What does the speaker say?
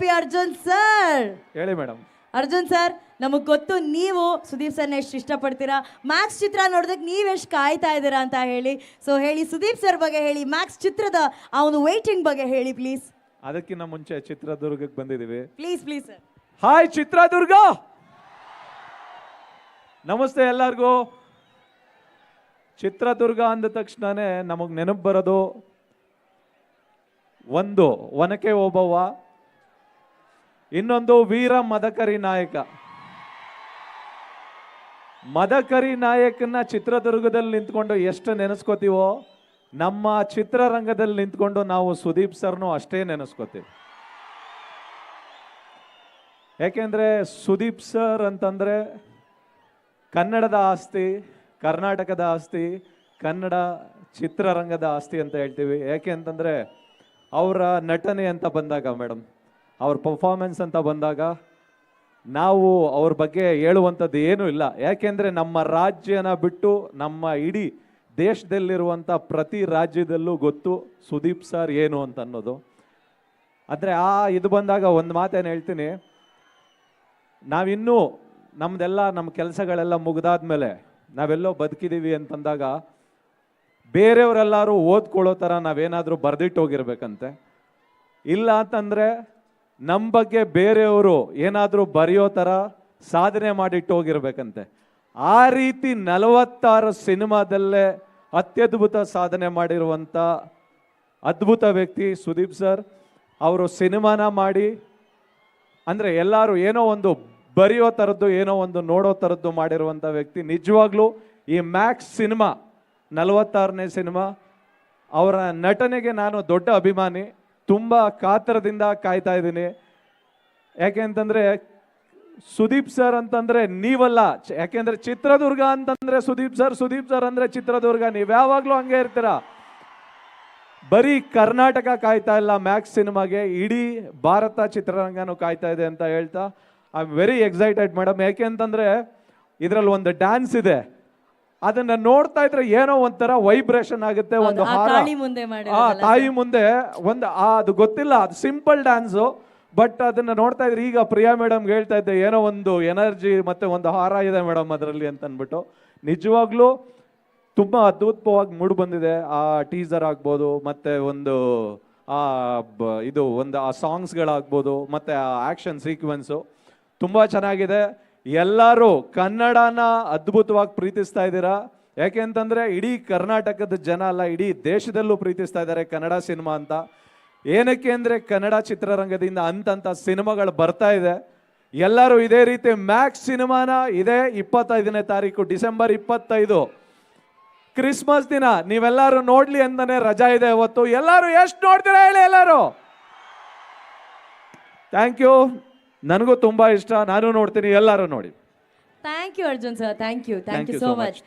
P Arjun sir ಹೇಳಿ madam Arjun sir ನಮಗ್ ಗೊತ್ತು ನೀವು ಸುದೀಪ್ ಸರ್ನ ಎಷ್ಟು ಇಷ್ಟಪಡ್ತೀರಾ? ಮ್ಯಾಕ್ಸ್ ಚಿತ್ರ ನೋಡೋದಕ್ಕೆ ನೀವು ಎಷ್ಟು ಕಾಯ್ತಾ ಇದ್ದೀರಾ ಅಂತ ಹೇಳಿ. ಸೊ ಹೇಳಿ ಸುದೀಪ್ ಸರ್ ಬಗ್ಗೆ ಹೇಳಿ ಮ್ಯಾಕ್ಸ್ ಚಿತ್ರದ ಆ ಒಂದು ವೇಟಿಂಗ್ ಬಗ್ಗೆ ಹೇಳಿ ಪ್ಲೀಸ್ ಅದಕ್ಕಿಂತ ಮುಂಚೆ ಚಿತ್ರದುರ್ಗಕ್ಕೆ ಬಂದಿದ್ದೀವಿ. Please please sir hi Chitradurga! ನಮಸ್ತೆ ಎಲ್ಲರಿಗೂ. ಚಿತ್ರದುರ್ಗ ಅಂದ ತಕ್ಷಣನೇ ನಮಗೆ ನೆನಪು ಬರೋದು ಒಂದು ಒನಕೆ ಓಬವ್ವ ಇನ್ನೊಂದು ವೀರ ಮದಕರಿ ನಾಯಕ. ಮದಕರಿ ನಾಯಕನ ಚಿತ್ರದುರ್ಗದಲ್ಲಿ ನಿಂತ್ಕೊಂಡು ಎಷ್ಟು ನೆನೆಸ್ಕೋತೀವೋ, ನಮ್ಮ ಚಿತ್ರರಂಗದಲ್ಲಿ ನಿಂತ್ಕೊಂಡು ನಾವು ಸುದೀಪ್ ಸರ್ನು ಅಷ್ಟೇ ನೆನೆಸ್ಕೋತೀವಿ. ಯಾಕೆಂದ್ರೆ ಸುದೀಪ್ ಸರ್ ಅಂತಂದ್ರೆ ಕನ್ನಡದ ಆಸ್ತಿ, ಕರ್ನಾಟಕದ ಆಸ್ತಿ, ಕನ್ನಡ ಚಿತ್ರರಂಗದ ಆಸ್ತಿ ಅಂತ ಹೇಳ್ತೀವಿ. ಯಾಕೆ ಅಂತಂದ್ರೆ ಅವರ ನಟನೆ ಅಂತ ಬಂದಾಗ ಮೇಡಮ್. ಅವ್ರ ಪರ್ಫಾರ್ಮೆನ್ಸ್ ಅಂತ ಬಂದಾಗ ನಾವು ಅವ್ರ ಬಗ್ಗೆ ಹೇಳುವಂಥದ್ದು ಏನೂ ಇಲ್ಲ. ಯಾಕೆಂದರೆ ನಮ್ಮ ರಾಜ್ಯನ ಬಿಟ್ಟು ನಮ್ಮ ಇಡೀ ದೇಶದಲ್ಲಿರುವಂಥ ಪ್ರತಿ ರಾಜ್ಯದಲ್ಲೂ ಗೊತ್ತು ಸುದೀಪ್ ಸರ್ ಏನು ಅಂತ ಅನ್ನೋದು. ಅಂದರೆ ಆ ಇದು ಬಂದಾಗ ಒಂದು ಮಾತೇನು ಹೇಳ್ತೀನಿ. ನಾವಿನ್ನೂ ನಮ್ದೆಲ್ಲ ನಮ್ಮ ಕೆಲಸಗಳೆಲ್ಲ ಮುಗ್ದಾದ್ಮೇಲೆ ನಾವೆಲ್ಲೋ ಬದುಕಿದ್ದೀವಿ ಅಂತಂದಾಗ ಬೇರೆಯವರೆಲ್ಲರೂ ಓದ್ಕೊಳ್ಳೋ ಥರ ನಾವೇನಾದರೂ ಬರೆದಿಟ್ಟು ಹೋಗಿರ್ಬೇಕಂತೆ. ಇಲ್ಲ ಅಂತಂದರೆ ನಮ್ಮ ಬಗ್ಗೆ ಬೇರೆಯವರು ಏನಾದರೂ ಬರೆಯೋ ಥರ ಸಾಧನೆ ಮಾಡಿಟ್ಟು ಹೋಗಿರ್ಬೇಕಂತೆ. ಆ ರೀತಿ ನಲವತ್ತಾರು ಸಿನಿಮಾದಲ್ಲೇ ಅತ್ಯದ್ಭುತ ಸಾಧನೆ ಮಾಡಿರುವಂಥ ಅದ್ಭುತ ವ್ಯಕ್ತಿ ಸುದೀಪ್ ಸರ್. ಅವರು ಸಿನಿಮಾನ ಮಾಡಿ, ಅಂದರೆ ಎಲ್ಲರೂ ಏನೋ ಒಂದು ಬರೆಯೋ ಥರದ್ದು ಏನೋ ಒಂದು ನೋಡೋ ಥರದ್ದು ಮಾಡಿರುವಂಥ ವ್ಯಕ್ತಿ. ನಿಜವಾಗ್ಲೂ ಈ ಮ್ಯಾಕ್ಸ್ ಸಿನಿಮಾ, ನಲವತ್ತಾರನೇ ಸಿನಿಮಾ, ಅವರ ನಟನೆಗೆ ನಾನು ದೊಡ್ಡ ಅಭಿಮಾನಿ. ತುಂಬ ಕಾತರದಿಂದ ಕಾಯ್ತಾ ಇದ್ದೀನಿ. ಯಾಕೆ ಅಂತಂದರೆ ಸುದೀಪ್ ಸರ್ ಅಂತಂದ್ರೆ ನೀವಲ್ಲ. ಯಾಕೆಂದರೆ ಚಿತ್ರದುರ್ಗ ಅಂತಂದ್ರೆ ಸುದೀಪ್ ಸರ್ ಸುದೀಪ್ ಸರ್ ಅಂದ್ರೆ ಚಿತ್ರದುರ್ಗ. ನೀವು ಯಾವಾಗಲೂ ಹಂಗೆ ಇರ್ತೀರ? ಬರೀ ಕರ್ನಾಟಕ ಕಾಯ್ತಾ ಇಲ್ಲ, ಮ್ಯಾಕ್ಸ್ ಸಿನಿಮಾಗೆ, ಇಡೀ ಭಾರತ ಚಿತ್ರರಂಗನೂ ಕಾಯ್ತಾ ಇದೆ ಅಂತ ಹೇಳ್ತಾ. I am very excited madam ಯಾಕೆ ಅಂತಂದ್ರೆ ಇದರಲ್ಲಿ ಒಂದು ಡ್ಯಾನ್ಸ್ ಇದೆ. ಅದನ್ನ ನೋಡ್ತಾ ಇದ್ರೆ ಏನೋ ಒಂಥರ ವೈಬ್ರೇಷನ್ ಆಗುತ್ತೆ ಒಂದು ಆ ಹಾರ. ಕಾಳಿ ಮುಂದೆ ಆ ಮಾಡಿರೋದಲ್ಲ ತಾಯಿ ಮುಂದೆ ಒಂದು ಆ ಅದು ಗೊತ್ತಿಲ್ಲ ಅದು ಸಿಂಪಲ್ ಡ್ಯಾನ್ಸು ಬಟ್ ಅದನ್ನ ನೋಡ್ತಾ ಇದ್ರೆ ಈಗ ಪ್ರಿಯಾ ಮೇಡಮ್ ಹೇಳ್ತಾ ಇದ್ದೆ ಏನೋ ಒಂದು ಎನರ್ಜಿ ಮತ್ತೆ ಒಂದು ಹಾರ ಇದೆ ಮೇಡಮ್ ಅದರಲ್ಲಿ ಅಂತ ಅಂದ್ಬಿಟ್ಟು ನಿಜವಾಗ್ಲೂ ತುಂಬ ಅದ್ಭುತವಾಗಿ ಮೂಡ್ ಬಂದಿದೆ ಆ ಟೀಸರ್ ಆಗ್ಬೋದು ಮತ್ತೆ ಒಂದು ಆ ಬ- ಇದು ಒಂದು ಆ ಸಾಂಗ್ಸ್ಗಳಾಗ್ಬೋದು ಮತ್ತೆ ಆ ಆಕ್ಷನ್ ಸೀಕ್ವೆನ್ಸು ತುಂಬ ಚೆನ್ನಾಗಿದೆ. ಎಲ್ಲರೂ ಕನ್ನಡನ ಅದ್ಭುತವಾಗಿ ಪ್ರೀತಿಸ್ತಾ ಇದ್ದೀರಾ? ಯಾಕೆ ಅಂತಂದರೆ ಇಡೀ ಕರ್ನಾಟಕದ ಜನ ಅಲ್ಲ, ಇಡೀ ದೇಶದಲ್ಲೂ ಪ್ರೀತಿಸ್ತಾ ಇದ್ದಾರೆ ಕನ್ನಡ ಸಿನಿಮಾ ಅಂತ. ಏನಕ್ಕೆ ಅಂದರೆ ಕನ್ನಡ ಚಿತ್ರರಂಗದಿಂದ ಅಂತಂತ ಸಿನಿಮಾಗಳು ಬರ್ತಾ ಇದೆ. ಎಲ್ಲರೂ ಇದೇ ರೀತಿ ಮ್ಯಾಕ್ಸ್ ಸಿನಿಮಾನ ಇದೇ ಇಪ್ಪತ್ತೈದನೇ ತಾರೀಕು, ಡಿಸೆಂಬರ್ ಇಪ್ಪತ್ತೈದು. ಕ್ರಿಸ್ಮಸ್ ದಿನ, ನೀವೆಲ್ಲರೂ ನೋಡ್ಲಿ ಅಂತಾನೆ ರಜಾ ಇದೆ ಅವತ್ತು. ಎಲ್ಲರೂ ಎಷ್ಟು ನೋಡ್ತೀರಾ ಹೇಳಿ ಎಲ್ಲರೂ? Thank you. ನನಗೂ ತುಂಬಾ ಇಷ್ಟ ನಾನು ನೋಡ್ತೀನಿ ಎಲ್ಲರೂ ನೋಡಿ. Thank you Arjun sir thank you thank you so much